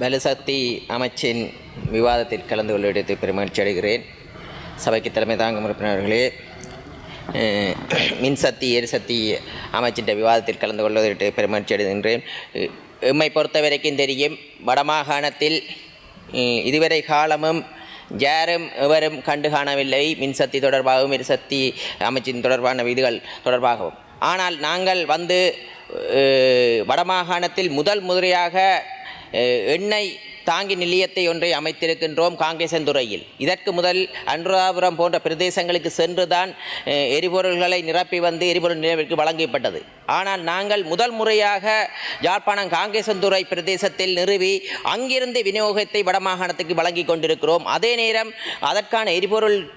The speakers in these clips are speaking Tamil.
பலுசக்தி அமைச்சின் விவாதத்தில் கலந்து கொள்வதற்கு பெருமகிழ்ச்சி அடைகிறேன். சபைக்கு தலைமை தாங்கும் உறுப்பினர்களே மின்சக்தி எரிசக்தி அமைச்சின் விவாதத்தில் கலந்து கொள்வதற்கு பெருமகிழ்ச்சி அடைகின்றேன். எம்மை பொறுத்தவரைக்கும் தெரியும் வடமாகாணத்தில் இதுவரை காலமும் யாரும் எவரும் கண்டு காணவில்லை. மின்சக்தி தொடர்பாகவும் எரிசக்தி அமைச்சின் தொடர்பான விதிகள் தொடர்பாகவும். ஆனால் நாங்கள் வந்து வடமாகாணத்தில் முதல் முறையாக எண்ணெய் தாங்கி நிலையத்தை ஒன்றை அமைத்திருக்கின்றோம் காங்கேசன் துறையில். இதற்கு முதல் அனுராபுரம் போன்ற பிரதேசங்களுக்கு சென்றுதான் எரிபொருள்களை நிரப்பி வந்து எரிபொருள் நிலையத்திற்கு வழங்கப்பட்டது. ஆனால் நாங்கள் முதல் முறையாக யாழ்ப்பாணம் காங்கேசன்துறை பிரதேசத்தில் நிறுவி அங்கிருந்து விநியோகத்தை வடமாகாணத்துக்கு வழங்கி கொண்டிருக்கிறோம். அதே நேரம் அதற்கான எரிபொருள்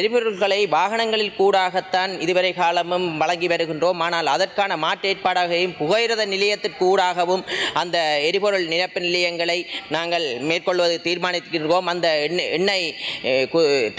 எரிபொருள்களை வாகனங்களில் கூடாகத்தான் இதுவரை காலமும் வழங்கி வருகின்றோம். ஆனால் அதற்கான மாற்று ஏற்பாடாகவும் புகையிரத நிலையத்திற்கூடாகவும் அந்த எரிபொருள் நிரப்பு நிலையங்களை நாங்கள் மேற்கொள்வது தீர்மானித்திருக்கிறோம். அந்த எண்ணெய் எண்ணெய்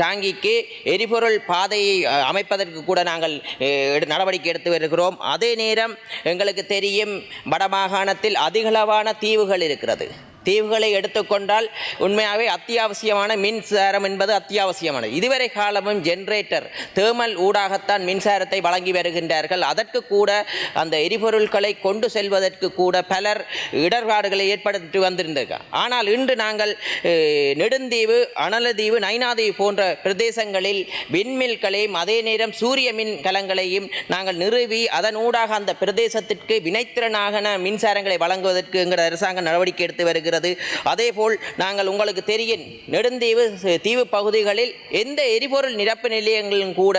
டாங்கிக்கு எரிபொருள் பாதையை அமைப்பதற்கு கூட நாங்கள் எடு- நடவடிக்கை எடுத்து வருகிறோம். அதே நேரம் நேரம் எங்களுக்கு தெரியும். வடமாகாணத்தில் அதிகளவான தீவுகள் இருக்கிறது. தீவுகளை எடுத்துக்கொண்டால் உண்மையாகவே அத்தியாவசியமான மின்சாரம் என்பது அத்தியாவசியமானது. இதுவரை காலமும் ஜென்ரேட்டர் தேர்மல் ஊடாகத்தான் மின்சாரத்தை வழங்கி வருகின்றார்கள். அதற்கு கூட அந்த எரிபொருட்களை கொண்டு செல்வதற்கு கூட பலர் இடர்பாடுகளை ஏற்படுத்தி வந்திருந்தார்கள். ஆனால் இன்று நாங்கள் நெடுந்தீவு அனலதீவு நைனாதீவு போன்ற பிரதேசங்களில் விண்மில்களையும் அதே நேரம் சூரிய மின் கலங்களையும் நாங்கள் நிறுவி அதன் ஊடாக அந்த பிரதேசத்திற்கு வினைத்திறனாக மின்சாரங்களை வழங்குவதற்கு எங்கள் அரசாங்கம் நடவடிக்கை எடுத்து வருகிறது. அதேபோல் நாங்கள் உங்களுக்கு தெரியும் நெடுந்தீவு தீவு பகுதிகளில் எந்த எரிபொருள் நிரப்பு நிலையங்களும் கூட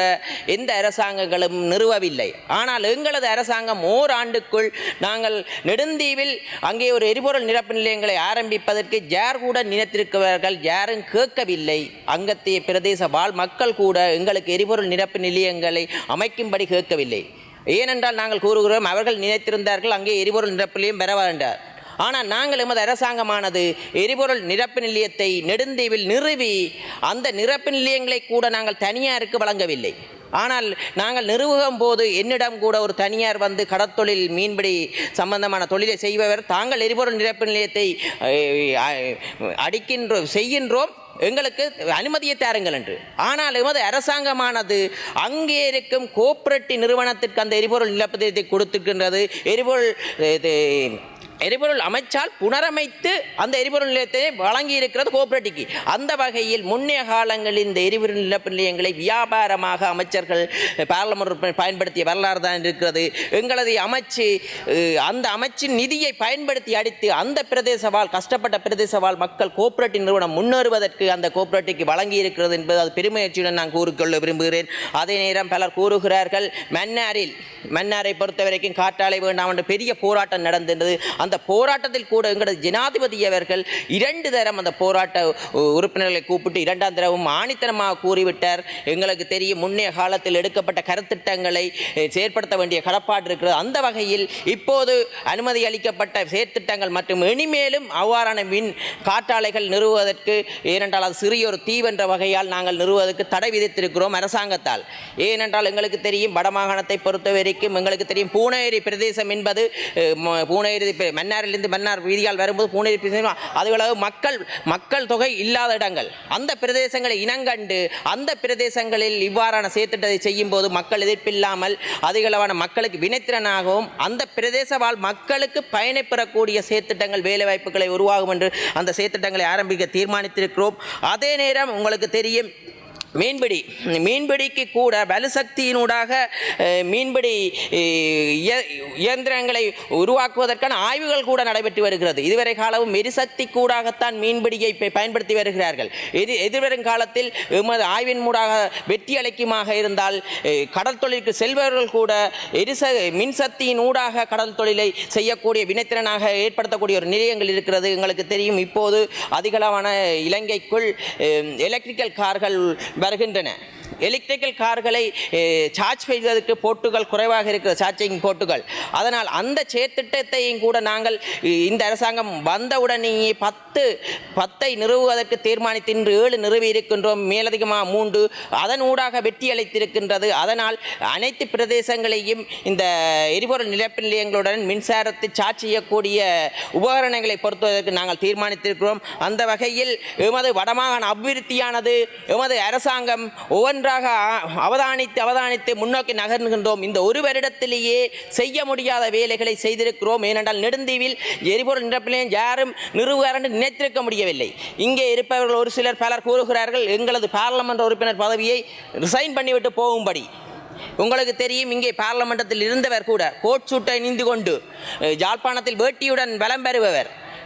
எந்த அரசாங்கங்களும் நிறுவவில்லை. ஆனால் எங்களது அரசாங்கம் ஓராண்டுக்குள் நாங்கள் நெடுந்தீவில் அங்கே ஒரு எரிபொருள் நிரப்பு நிலையங்களை ஆரம்பிப்பதற்கு யார் கூட நினைத்திருக்கிறார்கள் யாரும் கேட்கவில்லை. அங்கத்திய பிரதேச வாழ் மக்கள் கூட எங்களுக்கு எரிபொருள் நிரப்பு நிலையங்களை அமைக்கும்படி கேட்கவில்லை. ஏனென்றால் நாங்கள் கூறுகிறோம் அவர்கள் நினைத்திருந்தார்கள் அங்கே எரிபொருள் நிரப்பிலையும் பெற வேண்டார் ஆனால் நாங்கள் எமது அரசாங்கமானது எரிபொருள் நிரப்பு நிலையத்தை நெடுந்தீவில் நிறுவி அந்த நிரப்பு நிலையங்களை கூட நாங்கள் தனியாருக்கு வழங்கவில்லை. ஆனால் நாங்கள் நிறுவுகும் போது என்னிடம் கூட ஒரு தனியார் வந்து கடற்தொழில் மீன்பிடி சம்பந்தமான தொழிலை செய்பவர் தாங்கள் எரிபொருள் நிரப்பு நிலையத்தை அடிக்கின்றோம் செய்கின்றோம். எங்களுக்கு அனுமதியை தாருங்கள் என்று. ஆனால் எமது அரசாங்கமானது அங்கே இருக்கும் கோஆபரேட்டிவ் நிறுவனத்திற்கு அந்த எரிபொருள் நிலப்பதியத்தை கொடுத்திருக்கின்றது. எரிபொருள் இது, எரிபொருள் அமைச்சால் புனரமைத்து அந்த எரிபொருள் நிலையத்தை வழங்கி இருக்கிறது கோஆபரேட்டிவ்க்கு. அந்த வகையில் முன்னைய காலங்களில் இந்த எரிபொருள் நிலப்ப நிலையங்களை வியாபாரமாக அமைச்சர்கள் பாராளுமன்ற பயன்படுத்திய வரலாறு தான் இருக்கிறது. எங்களது அமைச்சு அந்த அமைச்சின் நிதியை பயன்படுத்தி அடித்து அந்த பிரதேசவால் கஷ்டப்பட்ட பிரதேசவால் மக்கள் கோஆபரேட்டிவ் நிறுவனம் முன்னேறுவதற்கு அந்த கோஆபரேட்டிவ்க்கு வழங்கி இருக்கிறது என்பது அது பெருமையற்றியுடன் நான் கூறிக்கொள்ள விரும்புகிறேன். அதே நேரம் பலர் கூறுகிறார்கள் மன்னாரில் மன்னாரை பொறுத்த வரைக்கும் காற்றாலை வேண்டாம் என்று பெரிய போராட்டம் நடந்திருந்தது அந்த அந்த போராட்டத்தில் கூட எங்களது ஜனாதிபதி அவர்கள் இரண்டு தரம் அந்த போராட்ட உ- உறுப்பினர்களை கூப்பிட்டு இரண்டாம் தரவும் ஆணித்தனமாக கூறிவிட்டார். எங்களுக்கு தெரியும் முன்னைய காலத்தில் எடுக்கப்பட்ட கருத்திட்டங்களை செயற்படுத்த வேண்டிய கடப்பாடு இருக்கிறது. அந்த வகையில் இப்போது அனுமதி அளிக்கப்பட்ட செயற்திட்டங்கள் மற்றும் இனிமேலும் அவ்வாறான மின் காற்றாலைகள் நிறுவுவதற்கு ஏனென்றால் அது சிறிய ஒரு தீவென்ற வகையால் நாங்கள் நிறுவுவதற்கு தடை விதித்திருக்கிறோம் அரசாங்கத்தால். ஏனென்றால் எங்களுக்கு தெரியும் வடமாகாணத்தை பொறுத்த வரைக்கும் எங்களுக்கு தெரியும் பூனேரி பிரதேசம் என்பது அஹ், பூனேரி மன்னாரிலிருந்து மன்னார் வீதியால் வரும்போது பூனேரி அதுகளாக அதுகளவு மக்கள் மக்கள் தொகை இல்லாத இடங்கள். அந்த பிரதேசங்களை இனங்கண்டு அந்த பிரதேசங்களில் இவ்வாறான செயற்திட்டத்தை செய்யும் போது மக்கள் எதிர்ப்பில்லாமல் அதிகளவான மக்களுக்கு வினைத்திறனாகவும் அந்த பிரதேச வாழ் மக்களுக்கு பயனை பெறக்கூடிய செயற்திட்டங்கள் வேலைவாய்ப்புகளை உருவாகும் என்று அந்த செயற்திட்டங்களை ஆரம்பிக்க தீர்மானித்திருக்கிறோம். அதே நேரம் உங்களுக்கு தெரியும் மீன்பிடி மீன்பிடிக்கு கூட வலுசக்தியினூடாக மீன்பிடி இயந்திரங்களை உருவாக்குவதற்கான ஆய்வுகள் கூட நடைபெற்று வருகிறது. இதுவரை காலமும் எரிசக்தி கூடாகத்தான் மீன்பிடியை பயன்படுத்தி வருகிறார்கள். எது எதிர்வரும் காலத்தில் எமது ஆய்வின் மூடாக வெற்றி அளிக்குமாக இருந்தால் கடல் தொழிலுக்கு செல்பவர்கள் கூட எரிச மின்சக்தியின் ஊடாக கடல் தொழிலை செய்யக்கூடிய வினைத்திறனாக ஏற்படுத்தக்கூடிய ஒரு நிலையங்கள் இருக்கிறது. எங்களுக்கு தெரியும் இப்போது அதிகளவான இலங்கைக்குள் எலக்ட்ரிக்கல் கார்கள் බැරගන්ට නෑ. எலக்ட்ரிக்கல் கார்களை சார்ஜ் செய்வதற்கு போட்டுகள் குறைவாக இருக்கிற சார்ஜிங் போட்டுகள் அதனால் அந்த செயற்திட்டத்தையும் கூட நாங்கள் இந்த அரசாங்கம் வந்தவுடனேயே பத்து பத்தை நிறுவுவதற்கு தீர்மானித்து இன்று ஏழு நிறுவி இருக்கின்றோம். மேலதிகமாக மூன்று. அதன் ஊடாக வெற்றி அளித்திருக்கின்றது. அதனால் அனைத்து பிரதேசங்களையும் இந்த எரிபொருள் நிலப்பு நிலையங்களுடன் மின்சாரத்தை சார்ஜ் செய்யக்கூடிய உபகரணங்களை பொறுத்துவதற்கு நாங்கள் தீர்மானித்திருக்கிறோம். அந்த வகையில் எமது வடமாகாண அபிவிருத்தியானது எமது அரசாங்கம் ஒவ்வொன்றாக அவதானித்து அவதானித்து முன்னோக்கி நகர்கின்றோம். இந்த ஒரு வருடத்திலேயே செய்ய முடியாத வேலைகளை செய்திருக்கிறோம். ஏனென்றால் நெடுந்தீவில் எரிபொருள் நிரப்பிலையும் யாரும் நிறுவுவார் என்று நினைத்திருக்க முடியவில்லை. இங்கே இருப்பவர்கள் ஒரு சிலர் பலர் கூறுகிறார்கள் எங்களது பாராளுமன்ற உறுப்பினர் பதவியை ரிசைன் பண்ணிவிட்டு போகும்படி. உங்களுக்கு தெரியும் இங்கே பாராளுமன்றத்தில் இருந்தவர் கூட கோட் சூட்டை அணிந்து கொண்டு அஹ், யாழ்ப்பாணத்தில் வேட்டியுடன் பலம் பெறுபவர்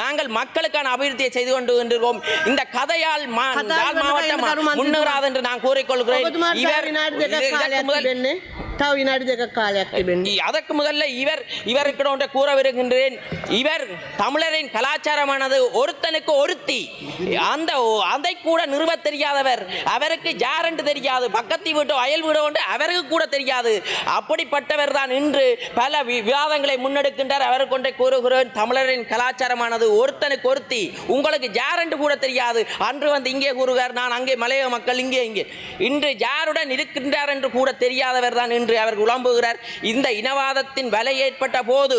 நாங்கள் மக்களுக்கான அபிவிருத்தியை செய்து கொண்டு கொண்டிருக்கோம் இந்த கதையால் மாவட்டம் முன்னேறாது என்று நான் கூறிக்கொள்கிறேன். විනාඩි දෙකක් இதற்கு කාලයක් முதல் තිබෙන්නේ. තව විනාඩි දෙකක් කාලයක් තිබෙන්නේ. இ- அதற்கு முதல்ல இவர் இவருக்கு ஒன்றை கூற விரும்புகின்றேன் இவர் தமிழரின் கலாச்சாரமானது ஒருத்தனுக்கு ஒருத்தி அந்த ஒ- அதை கூட நிறுவ தெரியாதவர் அவருக்கு யாரென்று தெரியாது பக்கத்து வீட்டோ அயல் வீடோ என்று அவருக்கு கூட தெரியாது அப்படிப்பட்டவர் தான் இன்று பல வி- விவாதங்களை முன்னெடுக்கின்றார் அவருக்கு ஒன்றை கூறுகிறேன் தமிழரின் கலாச்சாரமானது ஒருத்தனுக்கு ஒருத்தி உங்களுக்கு யாரென்று கூட தெரியாது அன்று வந்து இங்கே கூறுகிறார் நான் அங்கே மலைய மக்கள் இங்கே இங்கே இன்று யாருடன் இருக்கின்றார் என்று கூட தெரியாதவர் தான் இன்று அவர் உழம்புகிறார் இந்த இனவாதத்தின் வலை ஏற்பட்ட போது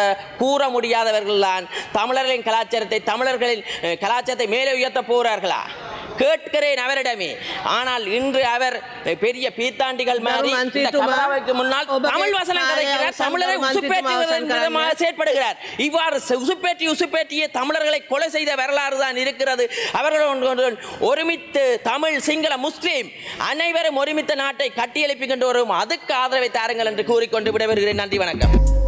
கூற முடியாதவர்கள் தான் தமிழர்களின் கலாச்சாரத்தை தமிழர்களின் கலாச்சாரத்தை மேலே உயர்த்த போகிறார்களா கேட்கிறேன் அவரிடமே. ஆனால் இன்று அவர் பெரிய பீத்தாண்டிகள் மாதிரி முன்னால் தமிழ் வசனம் காரியா கதைக்கிறார். தமிழரை விதமாக செயற்படுகிறார். இவ்வாறு உசுப்பேற்றி உசுப்பேற்றிய தமிழர்களை கொலை செய்த வரலாறு தான் இருக்கிறது. அவர்கள் ஒருமித்து தமிழ் சிங்கள முஸ்லீம் அனைவரும் ஒருமித்த நாட்டை கட்டியெழுப்பிக் கொண்டு வரும். அதுக்கு ஆதரவை தாருங்கள் என்று கூறிக்கொண்டு விடைபெறுகிறேன். நன்றி வணக்கம்.